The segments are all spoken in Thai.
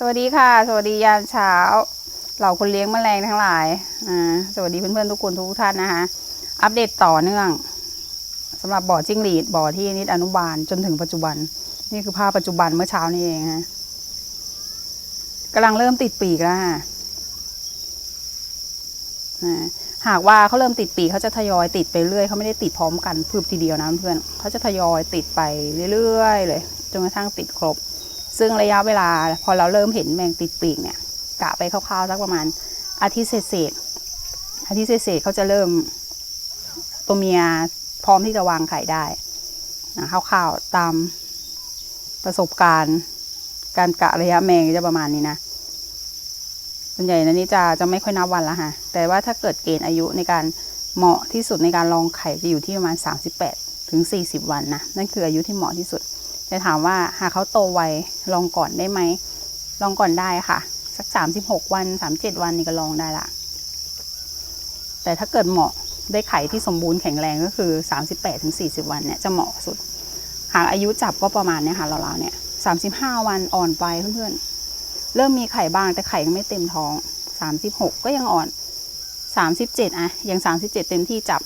สวัสดีค่ะ สวัสดียามเช้า เหล่าคนเลี้ยงแมลงทั้งหลายอ่าสวัสดีเพื่อนๆทุกคนทุกท่านนะคะอัปเดตต่อเนื่องสำหรับบ่อจิ้งหรีดบ่อที่นิดอนุบาลจนถึงปัจจุบัน นี่คือภาพปัจจุบันเมื่อเช้านี้เองฮะกำลังเริ่มติดปีกแล้วค่ะหากว่าเขาเริ่มติดปีกเขาจะทยอยติดไปเรื่อยเขาไม่ได้ติดพร้อมกันพืบทีเดียวนะเพื่อนเขาจะทยอยติดไปเรื่อยๆเลยจนกระทั่งติดครบ ซึ่งระยะเวลาพอเราเริ่มเห็นแมงติดปีกเนี่ยกะไปคร่าวๆสักประมาณอาทิตย์เศษๆอาทิตย์เศษๆเขาจะเริ่มตัวเมียพร้อมที่จะวางไข่ได้นะคร่าวๆตามประสบการณ์ การกะระยะแมงจะประมาณนี้นะส่วนใหญ่นะนี่จะจะไม่ค่อยนับวันละค่ะแต่ว่าถ้าเกิดเกณฑ์อายุในการเหมาะที่สุดในการลองไข่จะอยู่ที่ประมาณ 38ถึง40 วันนะนั่นคืออายุที่เหมาะที่สุด แต่ถามว่าหากเขาโตไวลองก่อนได้ไหม ลองก่อนได้ค่ะ สัก36วัน37วันนี่ก็ลองได้ละ แต่ถ้าเกิดเหมาะได้ไข่ที่สมบูรณ์แข็งแรงก็คือ38ถึง40วันเนี่ยจะเหมาะสุด หากอายุจับก็ประมาณเนี้ยค่ะเราๆเนี่ย35วันอ่อนไปเพื่อนๆ เริ่มมีไข่บ้างแต่ไข่ยังไม่เต็มท้อง36ก็ยังอ่อน37อะยัง37เต็มที่จับ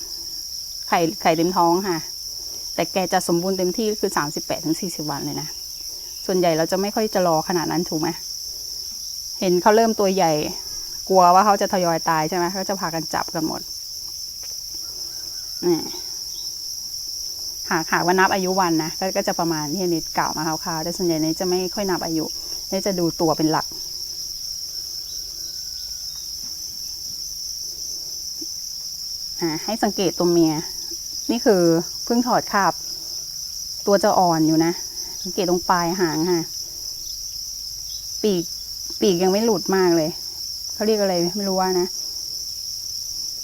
ไข่ไข่เต็มท้องค่ะ แต่แกจะสมบูรณ์เต็มที่คือ38ถึง40วันเลยนะ ส่วนใหญ่เราจะไม่ค่อยจะรอขนาดนั้นถูกไหมเห็นเขาเริ่มตัวใหญ่ กลัวว่าเขาจะทยอยตายใช่ไหมเขาจะพากันจับกันหมดนี่หากหากว่านับอายุวันนะก็จะประมาณที่นิดกล่าวมาคร่าวๆแต่ส่วนใหญ่นี้จะไม่ค่อยนับอายุนี่จะดูตัวเป็นหลักอ่าให้สังเกตตัวเมีย นี่คือเพิ่งถอดคาบ ตัวจะอ่อนอยู่นะ สังเกตตรงปลายหางค่ะ ปีก ปีกยังไม่หลุดมากเลย เขาเรียกอะไรไม่รู้ว่านะ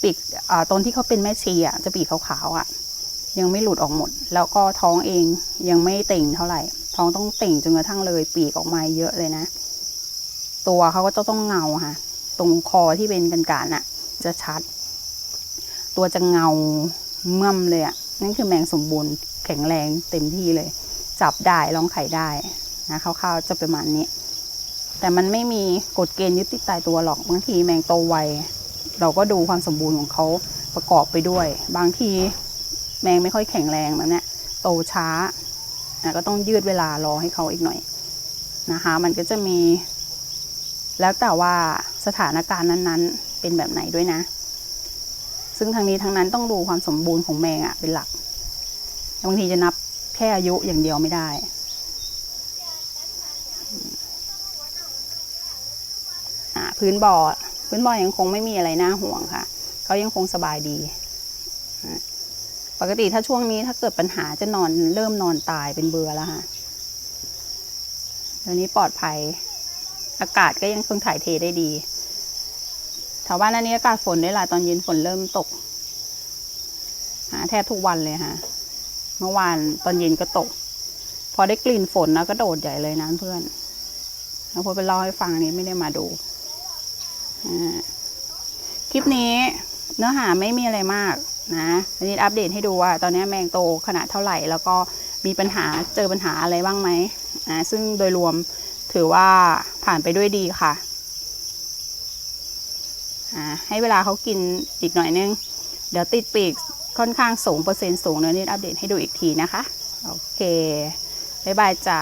ปีกอ่าตอนที่เขาเป็นแม่ชีอะ จะปีกขาวๆอะ ยังไม่หลุดออกหมด แล้วก็ท้องเองยังไม่เต่งเท่าไหร่ ท้องต้องเต่งจนกระทั่งเลย ปีกออกมาเยอะเลยนะ ตัวเขาก็จะต้องเงาค่ะ ตรงคอที่เป็นกันการน่ะ จะชัด ตัวจะเงา เมื่อมเลยอะ่ะนั่นคือแมงสมบูรณ์แข็งแรงเต็มที่เลย จับได้ลองไข่ได้นะคร่าวๆจะประมาณนี้ แต่มันไม่มีกฎเกณฑ์ยึดติดตายตัวหรอกบางทีแมงโตไวเราก็ดูความสมบูรณ์ของเขาประกอบไปด้วย บางทีแมงไม่ค่อยแข็งแรงแบบนี้โตช้านะก็ต้องยืดเวลารอให้เขาอีกหน่อยนะคะ มันก็จะมี แล้วแต่ว่าสถานการณ์นั้นๆ เป็นแบบไหนด้วยนะ ซึ่งทางนี้ทางนั้นต้องดูความสมบูรณ์ของแมงอะเป็นหลัก บางทีจะนับแค่อายุอย่างเดียวไม่ได้อ่าพื้นบ่อพื้นบ่อยังคงไม่มีอะไรน่าห่วงค่ะ เขายังคงสบายดี ปกติถ้าช่วงนี้ถ้าเกิดปัญหาจะนอนเริ่มนอนตายเป็นเบื่อแล้วค่ะเดี๋ยวนี้ปลอดภัย อากาศก็ยังคงถ่ายเทได้ดี แถวบ้านอันนี้อากาศฝนได้ละตอนเย็นฝนเริ่มตกหาแทบทุกวันเลยค่ะเมื่อวานตอนเย็นก็ตก พอได้กลิ่นฝนนะก็โดดใหญ่เลยนะเพื่อนแล้วพอไปเล่าให้ฟังนี้ไม่ได้มาดูอ่าคลิปนี้เนื้อหาไม่มีอะไรมากนะอันนี้อัปเดตให้ดูว่า ตอนนี้แมงโตขนาดเท่าไหร่ แล้วก็มีปัญหาเจอปัญหาอะไรบ้างไหมอ่าซึ่งโดยรวมถือว่าผ่านไปด้วยดีค่ะ ให้เวลาเขากินอีกหน่อยนึง เดี๋ยวติดปีกค่อนข้างสูงเปอร์เซ็นต์สูงเดี๋ยนี้อัปเดตให้ดูอีกทีนะคะ โอเค บ๊ายบายจ้า